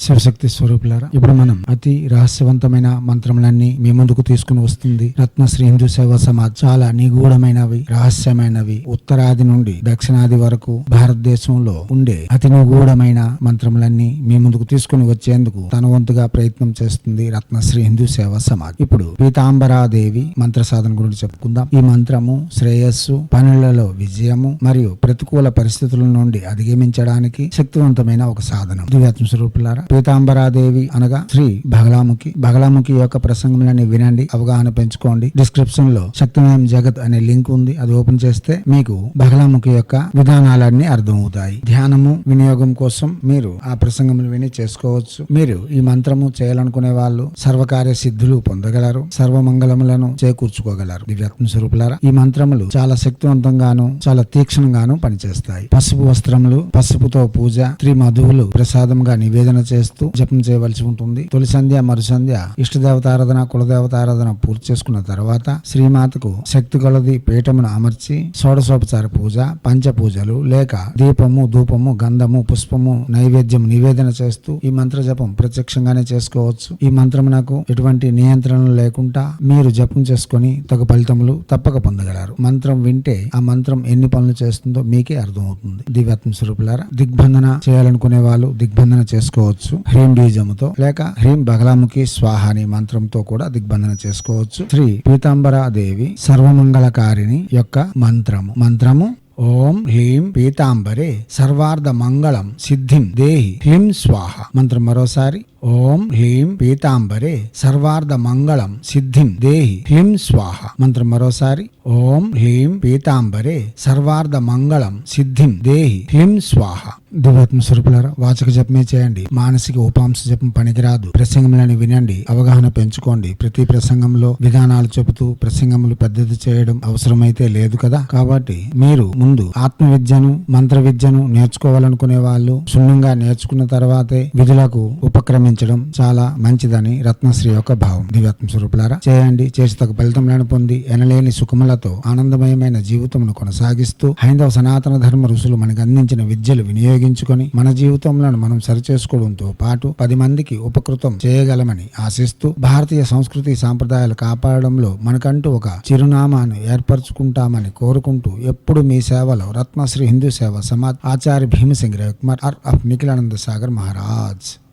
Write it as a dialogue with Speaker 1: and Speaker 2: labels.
Speaker 1: శివశక్తి స్వరూపులారా ఇప్పుడు మనం అతి రహస్యవంతమైన మంత్రములన్నీ మీ ముందుకు తీసుకుని వస్తుంది. రత్నశ్రీ హిందూ సేవా సమాజ్ చాలా నిగూఢమైనవి రహస్యమైనవి. ఉత్తరాది నుండి దక్షిణాది వరకు భారతదేశంలో ఉండే అతి నిగూఢమైన మంత్రములన్నీ మీ ముందుకు తీసుకుని వచ్చేందుకు తన వంతుగా ప్రయత్నం చేస్తుంది రత్నశ్రీ హిందూ సేవా సమాజ్. ఇప్పుడు పీతాంబరాదేవి మంత్ర సాధన గురించి చెప్పుకుందాం. ఈ మంత్రము శ్రేయస్సు పనులలో విజయము మరియు ప్రతికూల పరిస్థితుల నుండి అధిగమించడానికి శక్తివంతమైన ఒక సాధనం. దివ్యాత్మ స్వరూపులారా పీతాంబరాదేవి అనగా శ్రీ బగలాముఖి. బగలాముఖి యొక్క ప్రసంగములని వినండి అవగాహన పెంచుకోండి. డిస్క్రిప్షన్లో శక్తిమయం జగత్ అనే లింక్ ఉంది. అది ఓపెన్ చేస్తే మీకు బగలాముఖి యొక్క విధానాలన్నీ అర్థమవుతాయి. ధ్యానము వినియోగం కోసం మీరు ఆ ప్రసంగములు విని చేసుకోవచ్చు. మీరు ఈ మంత్రము చేయాలనుకునే వాళ్ళు సర్వకార్య సిద్ధులు పొందగలరు. సర్వమంగళములను చేకూర్చుకోగలరు. దివ్యాత్మ స్వరూపులారా ఈ మంత్రములు చాలా శక్తివంతంగాను చాలా తీక్షణంగాను పనిచేస్తాయి. పసుపు వస్త్రములు పసుపుతో పూజ త్రి మధువులు ప్రసాదంగా నివేదన చేస్తూ జపం చేయవలసి ఉంటుంది. తొలి సంధ్య మరు సంధ్య ఇష్టదేవతారాధన కులదేవతారాధన పూర్తి చేసుకున్న తర్వాత శ్రీమాతకు శక్తి కొలది పీఠమును అమర్చి షోడశోపచార పూజ పంచ పూజలు లేక దీపము ధూపము గంధము పుష్పము నైవేద్యం నివేదన చేస్తూ ఈ మంత్ర జపం ప్రత్యక్షంగానే చేసుకోవచ్చు. ఈ మంత్రమునకు ఎటువంటి నియంత్రణలు లేకుండా మీరు జపం చేసుకొని తగు ఫలితములు తప్పక పొందగలరు. మంత్రం వింటే ఆ మంత్రం ఎన్ని పనులు చేస్తుందో మీకే అర్థమవుతుంది. దివ్యాత్మ స్వరూపులారా దిగ్బంధన చేయాలనుకునే వాళ్ళు దిగ్బంధన చేసుకోవచ్చు. హ్రీం బీజముతో లేక హ్రీం బగలాముఖి స్వాహ అనే మంత్రంతో కూడా దిగ్బంధన చేసుకోవచ్చు. శ్రీ పీతాంబరా దేవి సర్వమంగళకారిణి యొక్క మంత్రము. మంత్రము ఓం హ్లీం పీతాంబరే సర్వార్థ మంగళం సిద్ధిం దేహి హ్లీం స్వాహ. మంత్రం మరోసారి. ఓం హ్లీం పీతాంబరే సర్వార్థ మంగళం సిద్ధిం దేహి హ్లీం స్వాహ. మంత్రం మరోసారి. ఓం హ్లీం పీతాంబరే సర్వార్థ మంగళం సిద్ధిం దేహి హ్లీం స్వాహ. దివ్యాత్మ స్వరూపులారా వాచక జపమే చేయండి. మానసిక ఉపాంశ జపం పనికిరాదు. ప్రసంగములను వినండి. అవగాహన పెంచుకోండి. ప్రతి ప్రసంగంలో విధానాలు చెబుతూ ప్రసంగములు పెద్దది చేయడం అవసరమైతే లేదు కదా? కాబట్టి మీరు ముందు ఆత్మ విద్యను మంత్ర విద్యను నేర్చుకోవాలనుకునే వాళ్ళు క్షుణ్ణంగా నేర్చుకున్న తర్వాతే విధులకు ఉపక్రమించడం చాలా మంచిదని రత్నశ్రీ యొక్క భావం. దివ్యాత్మ స్వరూపులారా చేయండి. చేసి తగ్గ ఫలితములను పొంది ఎనలేని సుఖములతో ఆనందమయమైన జీవితమును కొనసాగిస్తూ హైందవ సనాతన ధర్మ ఋషులు మనకు అందించిన విద్యలు వినియోగించుకొని మన జీవితంలో మనం సరిచేసుకోవడంతో పాటు పది మందికి ఉపకృతం చేయగలమని ఆశిస్తూ భారతీయ సంస్కృతి సాంప్రదాయాలు కాపాడడంలో మనకంటూ ఒక చిరునామాను ఏర్పరచుకుంటామని కోరుకుంటూ ఎప్పుడు మీ సేవలో రత్నశ్రీ హిందూ సేవ సమాజ్ ఆచార్య భీమసింగ్ రవికుమార్ ఆర్ ఆఫ్ నిఖిలానంద సాగర్ మహారాజ్.